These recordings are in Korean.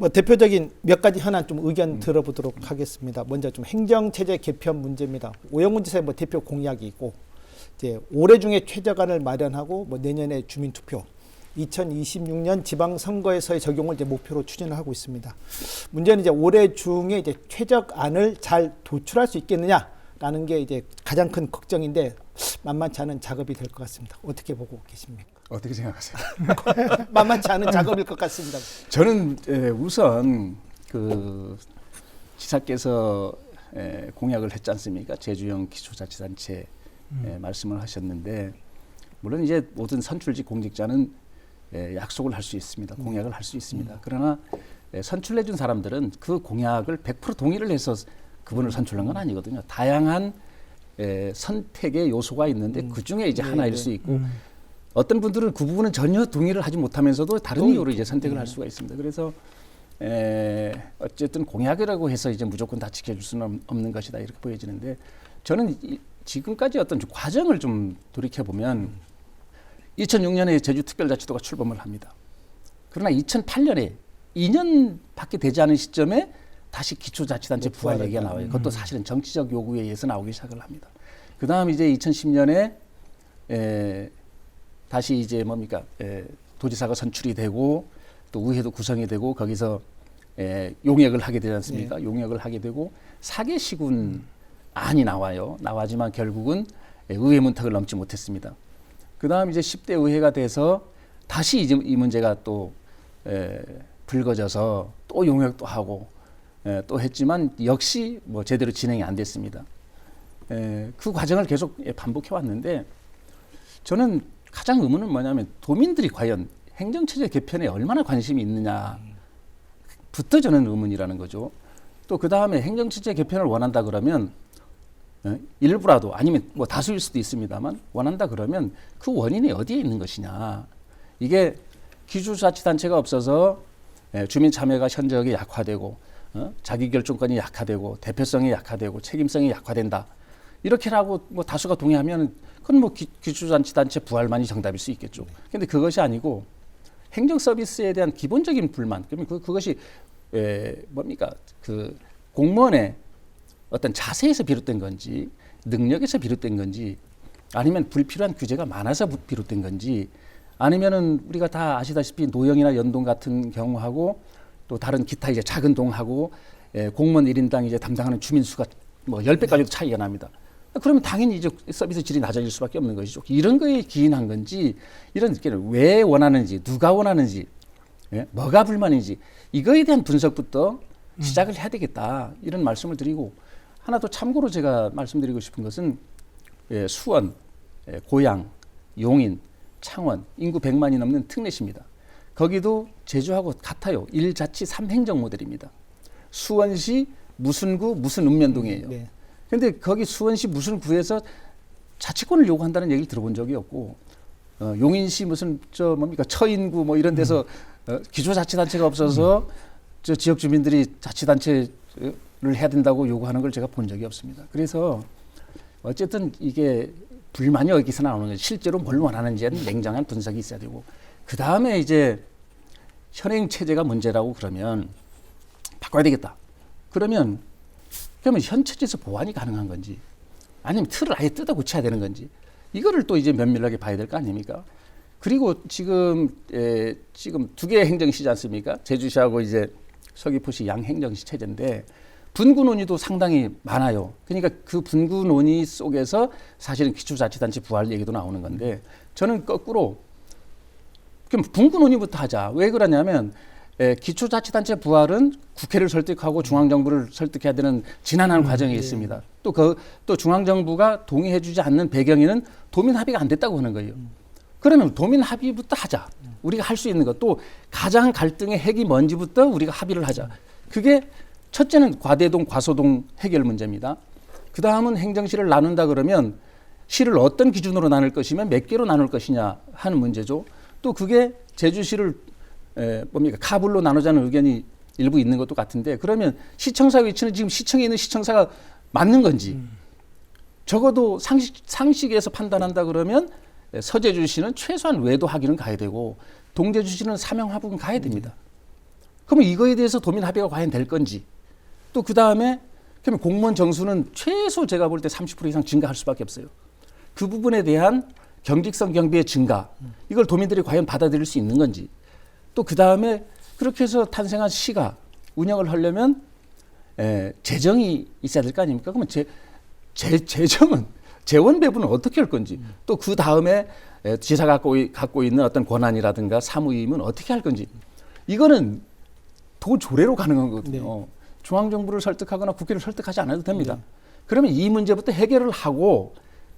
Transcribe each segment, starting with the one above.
뭐 대표적인 몇 가지 현안 좀 의견 들어보도록 하겠습니다. 먼저 좀 행정 체제 개편 문제입니다. 오영훈 지사의 뭐 대표 공약이 있고 이제 올해 중에 최저간을 마련하고 뭐 내년에 주민 투표 2026년 지방 선거에서의 적용을 이제 목표로 추진을 하고 있습니다. 문제는 이제 올해 중에 이제 최저안을 잘 도출할 수 있겠느냐라는 게 이제 가장 큰 걱정인데 만만치 않은 작업이 될 것 같습니다. 어떻게 보고 계십니까? 어떻게 생각하세요? 만만치 않은 작업일 것 같습니다. 저는 에, 우선 그 지사께서 에, 공약을 했지 않습니까? 제주형 기초자치단체 에, 말씀을 하셨는데 물론 이제 모든 선출직 공직자는 에, 약속을 할 수 있습니다. 공약을 할 수 있습니다. 그러나 에, 선출해 준 사람들은 그 공약을 100% 동의를 해서 그분을 선출한 건 아니거든요. 다양한 에, 선택의 요소가 있는데 그 중에 이제 하나일 수 있고 어떤 분들은 그 부분은 전혀 동의를 하지 못하면서도 다른 또 이유로 이제 선택을 할 수가 있습니다. 그래서 에, 어쨌든 공약이라고 해서 이제 무조건 다 지켜줄 수는 없- 없는 것이다 이렇게 보여지는데 저는 이, 지금까지 어떤 좀 과정을 좀 돌이켜 보면 2006년에 제주특별자치도가 출범을 합니다. 그러나 2008년에 2년밖에 되지 않은 시점에 다시 기초자치단체 네, 부활 얘기가 나와요. 그것도 사실은 정치적 요구에 의해서 나오기 시작을 합니다. 그 다음 이제 2010년에 에, 다시 이제 뭡니까 에, 도지사가 선출이 되고 또 의회도 구성이 되고 거기서 에, 용역을 하게 되지 않습니까? 용역을 하게 되고 사개 시군 안이 나와요. 나와지만 결국은 에, 의회 문턱을 넘지 못했습니다. 그 다음 이제 10대 의회가 돼서 다시 이제 이 문제가 또 에, 불거져서 또 용역도 하고 에, 또 했지만 역시 뭐 제대로 진행이 안 됐습니다. 에, 그 과정을 계속 예, 반복해 왔는데 저는 가장 의문은 뭐냐면 도민들이 과연 행정체제 개편에 얼마나 관심이 있느냐부터 저는 의문이라는 거죠. 또 그 다음에 행정체제 개편을 원한다 그러면 어, 일부라도 아니면 뭐 다수일 수도 있습니다만 원한다 그러면 그 원인이 어디에 있는 것이냐. 이게 기초자치단체가 없어서 예, 주민 참여가 현저하게 약화되고 어? 자기 결정권이 약화되고 대표성이 약화되고 책임성이 약화된다. 이렇게라고 뭐 다수가 동의하면 그건 뭐 기, 기초자치단체 부활만이 정답일 수 있겠죠. 근데 그것이 아니고 행정 서비스에 대한 기본적인 불만. 그러면 그, 그것이 에, 뭡니까 그 공무원의 어떤 자세에서 비롯된 건지 능력에서 비롯된 건지 아니면 불필요한 규제가 많아서 부- 비롯된 건지 아니면은 우리가 다 아시다시피 노영이나 연동 같은 경우하고 또 다른 기타 이제 작은 동하고 에, 공무원 일인당 이제 담당하는 주민 수가 뭐 10배까지도 차이가 납니다. 그러면 당연히 이제 서비스 질이 낮아질 수밖에 없는 것이죠. 이런 거에 기인한 건지 이런 느낌을 왜 원하는지 누가 원하는지 예? 뭐가 불만인지 이거에 대한 분석부터 시작을 해야 되겠다 이런 말씀을 드리고 하나 더 참고로 제가 말씀드리고 싶은 것은 예, 수원, 예, 고양, 용인, 창원 인구 100만이 넘는 특례시입니다. 거기도 제주하고 같아요. 일자치 삼행정 모델입니다. 수원시 무슨 구 무슨 읍면동이에요. 네. 근데 거기 수원시 무슨 구에서 자치권을 요구한다는 얘기를 들어본 적이 없고 어, 용인시 무슨 저 뭡니까 처인구 뭐 이런 데서 어, 기초자치단체가 없어서 저 지역 주민들이 자치단체를 해야 된다고 요구하는 걸 제가 본 적이 없습니다. 그래서 어쨌든 이게 불만이 어디서 나오는 건지 실제로 뭘 원하는지는 냉정한 분석이 있어야 되고 그 다음에 이제 현행 체제가 문제라고 그러면 바꿔야 되겠다. 그러면 그러면 현 체제에서 보완이 가능한 건지 아니면 틀을 아예 뜯어 고쳐야 되는 건지 이거를 또 이제 면밀하게 봐야 될 거 아닙니까? 그리고 지금 에, 지금 두 개의 행정시지 않습니까? 제주시하고 이제 서귀포시 양행정시 체제인데 분구 논의도 상당히 많아요. 그러니까 그 분구 논의 속에서 사실은 기초자치단체 부활 얘기도 나오는 건데 저는 거꾸로 그럼 분구 논의부터 하자. 왜 그러냐면 에, 기초자치단체 부활은 국회를 설득하고 중앙정부를 설득해야 되는 지난한 과정이 있습니다. 또 그 또 중앙정부가 동의해주지 않는 배경에는 도민 합의가 안 됐다고 하는 거예요. 그러면 도민 합의부터 하자. 우리가 할 수 있는 것 또 가장 갈등의 핵이 뭔지부터 우리가 합의를 하자. 그게 첫째는 과대동 과소동 해결 문제입니다. 그 다음은 행정시를 나눈다 그러면 시를 어떤 기준으로 나눌 것이며 몇 개로 나눌 것이냐 하는 문제죠. 또 그게 제주시를 에, 뭡니까 카불로 나누자는 의견이 일부 있는 것도 같은데 그러면 시청사 위치는 지금 시청에 있는 시청사가 맞는 건지 적어도 상식 상식에서 판단한다 그러면 에, 서제주시는 최소한 외도 하기는 가야 되고 동제주시는 사명 하부는 가야 됩니다. 그러면 이거에 대해서 도민 합의가 과연 될 건지 또 그 다음에 그러면 공무원 정수는 최소 제가 볼 때 30% 이상 증가할 수밖에 없어요. 그 부분에 대한 경직성 경비의 증가 이걸 도민들이 과연 받아들일 수 있는 건지 또 그 다음에 그렇게 해서 탄생한 시가 운영을 하려면 에, 재정이 있어야 될 거 아닙니까? 그러면 재, 재, 재정은 재원 배분은 어떻게 할 건지 또그 다음에 에, 지사가 갖고, 이- 갖고 있는 어떤 권한이라든가 사무임은 어떻게 할 건지 이거는 도조례로 가능한 거거든요. 중앙정부를 설득하거나 국회를 설득하지 않아도 됩니다. 그러면 이 문제부터 해결을 하고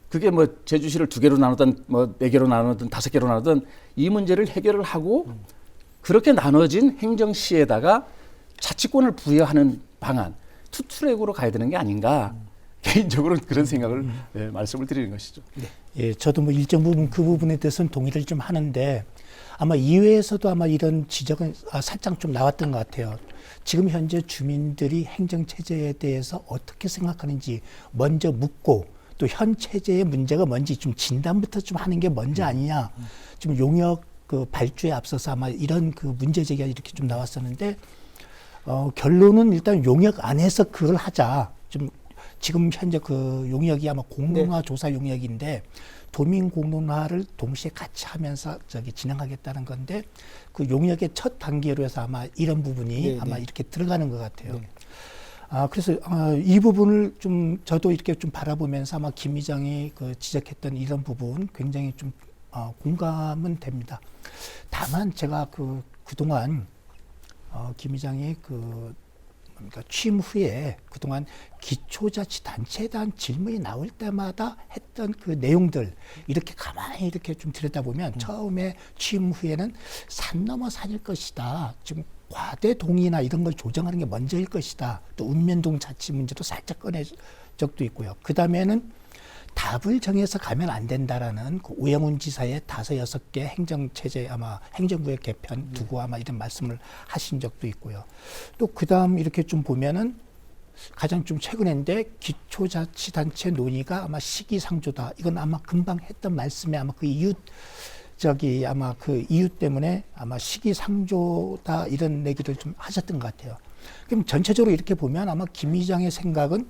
그게 뭐 제주시를 두 개로 나누든 뭐 네 개로 나누든 다섯 개로 나누든 이 문제를 해결을 하고 그렇게 나눠진 행정시에다가 자치권을 부여하는 방안 투트랙으로 가야 되는 게 아닌가 개인적으로는 그런 생각을 예, 말씀을 드리는 것이죠. 예, 저도 뭐 일정 부분 그 부분에 대해서는 동의를 좀 하는데 아마 이외에서도 아마 이런 지적은 아, 살짝 좀 나왔던 것 같아요. 지금 현재 주민들이 행정 체제에 대해서 어떻게 생각하는지 먼저 묻고 또 현 체제의 문제가 뭔지 좀 진단부터 좀 하는 게 먼저 아니냐. 좀 용역 그 발주에 앞서서 아마 이런 그 문제 제기가 이렇게 좀 나왔었는데 어, 결론은 일단 용역 안에서 그걸 하자. 좀 지금 현재 그 용역이 아마 공론화 조사 용역인데 도민 공론화를 동시에 같이 하면서 저기 진행하겠다는 건데 그 용역의 첫 단계로 해서 아마 이런 부분이 네, 아마 네. 이렇게 들어가는 것 같아요. 네. 아 그래서 아, 이 부분을 좀 저도 이렇게 좀 바라보면서 아마 김 의장이 그 지적했던 이런 부분 굉장히 좀 어, 공감은 됩니다. 다만 제가 그 그동안 어, 김 의장이 그 뭡니까 취임 후에 그동안 기초자치단체에 대한 질문이 나올 때마다 했던 그 내용들 이렇게 가만히 이렇게 좀 들여다보면 처음에 취임 후에는 산 넘어 산일 것이다. 지금 과대 동의나 이런 걸 조정하는 게 먼저일 것이다. 또 읍면동 자치 문제도 살짝 꺼내 적도 있고요. 그 다음에는 답을 정해서 가면 안 된다라는 그 오영훈 지사의 다섯 여섯 개 행정체제 아마 행정구역 개편 두고 아마 이런 말씀을 하신 적도 있고요. 또 그다음 이렇게 좀 보면은 가장 좀 최근인데 기초자치단체 논의가 아마 시기상조다. 이건 아마 금방 했던 말씀에 아마 그 이유 저기 아마 그 이유 때문에 아마 시기상조다 이런 얘기를 좀 하셨던 것 같아요. 그럼 전체적으로 이렇게 보면 아마 김 의장의 생각은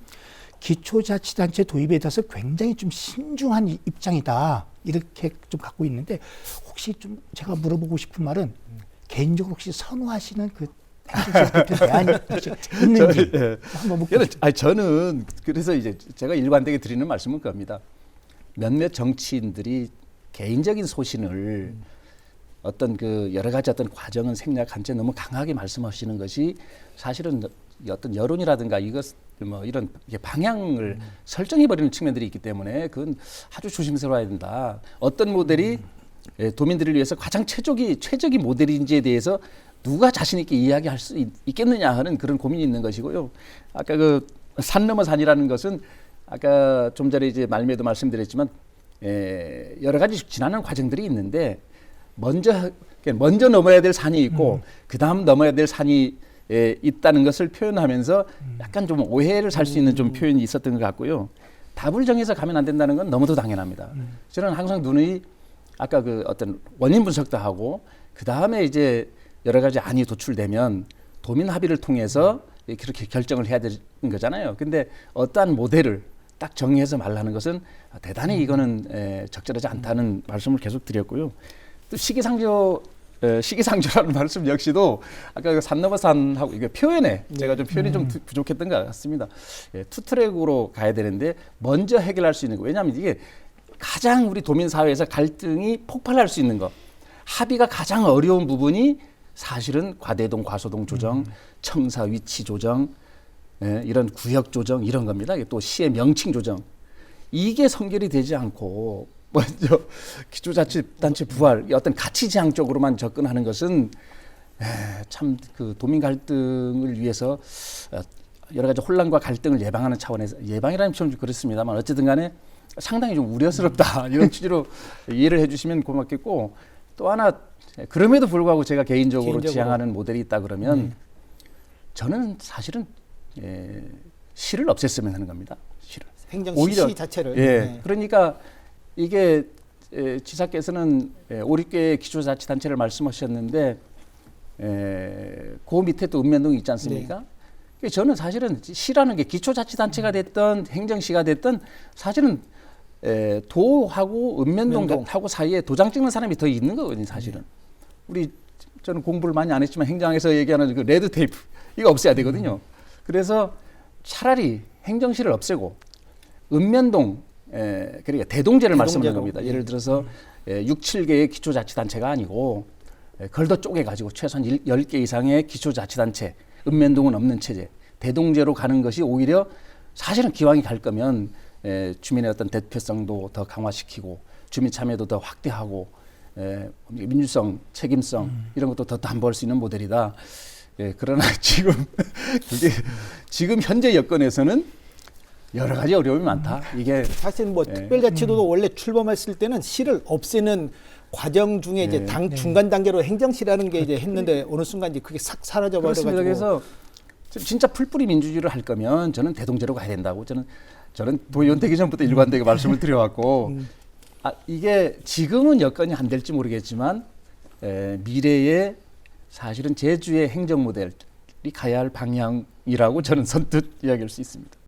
기초자치단체 도입에 대해서 굉장히 좀 신중한 이- 입장이다 이렇게 좀 갖고 있는데 혹시 좀 제가 물어보고 싶은 말은 개인적으로 혹시 선호하시는 그 대안이 있는지 저, 예. 한번 묻고 저는, 아니, 저는 그래서 이제 제가 일관되게 드리는 말씀은 그겁니다. 몇몇 정치인들이 개인적인 소신을 어떤 그 여러 가지 어떤 과정은 생략한 채 너무 강하게 말씀하시는 것이 사실은 어떤 여론이라든가 이것 뭐 이런 방향을 설정해 버리는 측면들이 있기 때문에 그건 아주 조심스러워야 된다. 어떤 모델이 예, 도민들을 위해서 가장 최적이 최적의 모델인지에 대해서 누가 자신 있게 이야기할 수 있, 있겠느냐 하는 그런 고민이 있는 것이고요. 아까 그 산 넘어 산이라는 것은 아까 좀 전에 이제 말미에도 말씀드렸지만 에, 여러 가지 지나는 과정들이 있는데 먼저 먼저 넘어야 될 산이 있고 그 다음 넘어야 될 산이 에, 있다는 것을 표현하면서 약간 좀 오해를 살 수 있는 좀 표현이 있었던 것 같고요. 답을 정해서 가면 안 된다는 건 너무도 당연합니다. 저는 항상 눈이 아까 그 어떤 원인 분석도 하고 그 다음에 이제 여러 가지 안이 도출되면 도민 합의를 통해서 그렇게 결정을 해야 되는 거잖아요. 근데 어떠한 모델을 딱 정리해서 말하는 것은 대단히 이거는 에, 적절하지 않다는 말씀을 계속 드렸고요. 또 시기상조 에, 시기상조라는 말씀 역시도 아까 그산 넘어 산하고 이게 표현에 제가 좀 표현이 좀 부- 부족했던 것 같습니다. 예, 투트랙으로 가야 되는데 먼저 해결할 수 있는 거. 왜냐하면 이게 가장 우리 도민 사회에서 갈등이 폭발할 수 있는 거. 합의가 가장 어려운 부분이 사실은 과대동 과소동 조정, 첨사 위치 조정, 예, 이런 구역 조정 이런 겁니다. 또 시의 명칭 조정. 이게 성결이 되지 않고 먼저 기초자치단체 부활, 이 어떤 가치지향 쪽으로만 접근하는 것은 참 그 도민 갈등을 위해서 어, 여러 가지 혼란과 갈등을 예방하는 차원에서 예방이라는 좀 그렇습니다만 어쨌든 간에 상당히 좀 우려스럽다 이런 취지로 이해를 해주시면 고맙겠고 또 하나 그럼에도 불구하고 제가 개인적으로, 개인적으로. 지향하는 모델이 있다 그러면 저는 사실은 예, 시를 없앴으면 하는 겁니다. 시를. 행정 오히려- 시 자체를 예. 네. 그러니까 이게 에, 지사께서는 에, 5, 6개의 기초자치단체를 말씀하셨는데 에, 그 밑에 또 읍면동이 있지 않습니까? 그래서 저는 사실은 시라는 게 기초자치단체가 됐던 행정시가 됐던 사실은 에, 도하고 읍면동 읍면동. 하고 사이에 도장 찍는 사람이 더 있는 거거든요, 사실은. 우리 저는 공부를 많이 안 했지만 행정에서 얘기하는 그 레드 테이프 이거 없애야 되거든요. 그래서 차라리 행정시를 없애고 읍면동 에, 그러니까 대동제를 말씀하는. 겁니다. 예를 들어서 에, 6, 7개의 기초자치단체가 아니고 에, 걸더 쪼개 가지고 최소한 10개 이상의 기초자치단체 읍면동은 없는 체제 대동제로 가는 것이 오히려 사실은 기왕이 갈 거면 에, 주민의 어떤 대표성도 더 강화시키고 주민 참여도 더 확대하고 에, 민주성, 책임성 이런 것도 더 담보할 수 있는 모델이다. 예, 그러나 지금 그게 지금 현재 여건에서는 여러 가지 어려움이 많다. 이게 사실 뭐 예. 특별자치도도 원래 출범했을 때는 시를 없애는 과정 중에 이제 네. 당 중간 단계로 행정시라는 게 이제 했는데 어느 순간 이제 그게 싹 사라져 그렇습니다. 버려가지고 그래서 좀 진짜 풀뿌리 민주주의를 할 거면 저는 대동제로 가야 된다고 저는 저는 도의원 되기 전부터 일관되게 말씀을 드려왔고 음. 아, 이게 지금은 여건이 안 될지 모르겠지만 에, 미래에 사실은 제주의 행정 모델이 가야 할 방향이라고 저는 선뜻 이야기할 수 있습니다.